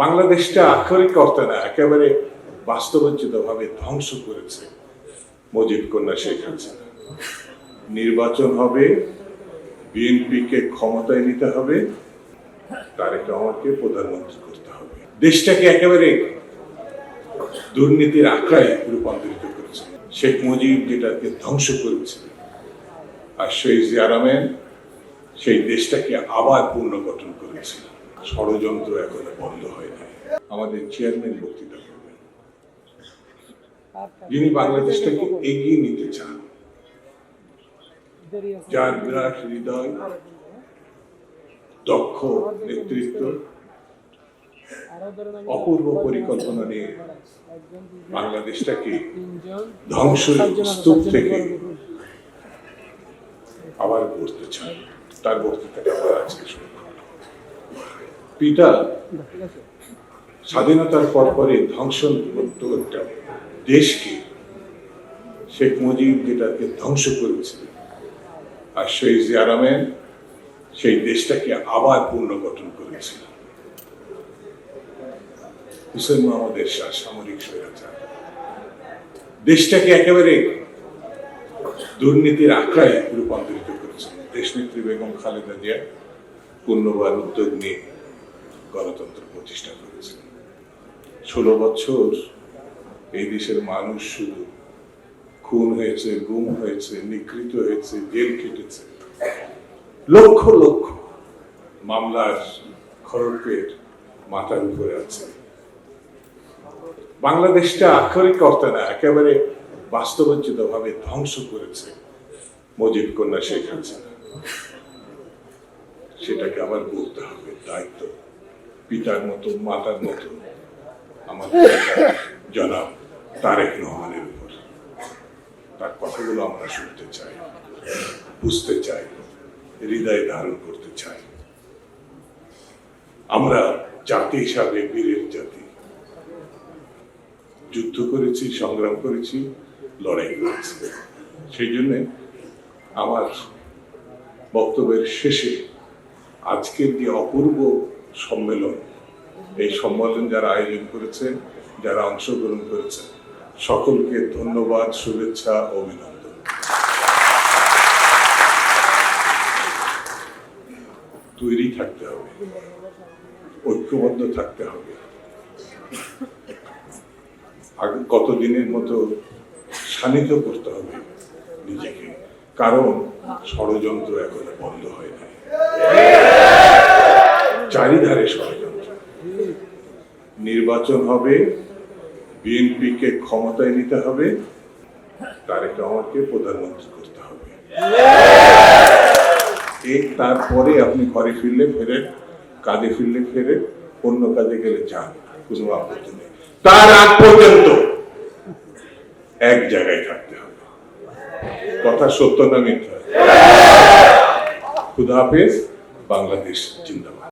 বাংলাদেশটা আক্ষরিক অর্থে না, একেবারে বাস্তবোচিত ভাবে ধ্বংস করেছে মুজিব কন্যা শেখ হাসিনা। নির্বাচন হবে, বিএনপিকে ক্ষমতায় নিতে হবে, তারেক রহমানকে প্রধানমন্ত্রী করতে হবে। দেশটাকে একেবারে দুর্নীতির আখড়ায় রূপান্তরিত করেছে। শেখ মুজিব যেটাকে ধ্বংস করেছে, আর সেই জিয়ারামেন সেই দেশটাকে আবার পুনর্গঠন করেছে। ষড়যন্ত্র এখনও বন্ধ হয় না আমাদের চেয়ারম্যান বক্তৃতা করবেন। যিনি বাংলাদেশটাকে এগিয়ে নিতে চান, যার বিরাট হৃদয়, দক্ষ নেতৃত্ব, অপূর্ব পরিকল্পনা নিয়ে বাংলাদেশটাকে ধ্বংস স্তূপ থেকে আবার গড়তে চান। তার বক্তৃতাটা আমরা আজকে শুনব। পিতা স্বাধীনতার পর পরে ধ্বংসমুক্ত একটা দেশকে। শেখ মুজিব যেটাকে ধ্বংস করেছিল। আর সেই জিয়ারামেন সেই দেশটাকে আবার পুনর্গঠন করেছিল। হুসেন মোহাম্মদের শাহ সামরিক স্বৈরাচার। দেশটাকে একেবারে দুর্নীতির আখড়ায় রূপান্তরিত করেছে দেশনেত্রী বেগম খালেদা জিয়া পূর্ণবার উদ্যোগ নিয়ে গণতন্ত্র প্রতিষ্ঠা করেছেন ষোলো বছর এই দেশের মানুষ শুধু খুন হয়েছে, গুম হয়েছে, নিগৃহীত হয়েছে, জেল কেটেছে লক্ষ লক্ষ মামলার খড়কের মাথার উপরে আছে। বাংলাদেশটা আক্ষরিক অর্থে না, একেবারে বাস্তবোচিত ভাবে ধ্বংস করেছে মজিব কন্যা শেখ হাসিনা। সেটাকে আবার বলতে হবে দায়িত্ব। পিতার মতো, মাতার মতো আমাদের জনাব তারেক রহমানের উপর। তার কথাগুলো আমরা শুনতে চাই, বুঝতে চাই, হৃদয়ে ধারণ করতে চাই। আমরা জাতি হিসাবে বীরের জাতি। যুদ্ধ করেছি, সংগ্রাম করেছি, লড়াই করেছি। সেই জন্য আমার বক্তব্যের শেষে আজকের যে অপূর্ব সম্মেলন। এই সম্মেলন যারা আয়োজন করেছেন, যারা অংশগ্রহণ করেছেন, সকলকে ধন্যবাদ, শুভেচ্ছা অভিনন্দন। তৈরি থাকতে হবে, ঐক্যবদ্ধ থাকতে হবে। কতদিনের মতো শানিত করতে হবে নিজেকে, কারণ ষড়যন্ত্র এখনও বন্ধ হয় না চারিধারে ষড়যন্ত্র নির্বাচন হবে, বিএনপিকে ক্ষমতায় নিতে হবে, তারেক রহমানকে প্রধানমন্ত্রী করতে হবে। এই তারপরে আপনি ঘরে ফিরলে ফেরেন, কাজে ফিরলে ফেরেন, অন্য কাজে গেলে যান, কোনো আপত্তি নেই। তার আগ পর্যন্ত এক জায়গায় থাকতে হবে। কথা সত্য না মিথ্যা? খুদা হাফেজ, বাংলাদেশ জিন্দাবাদ।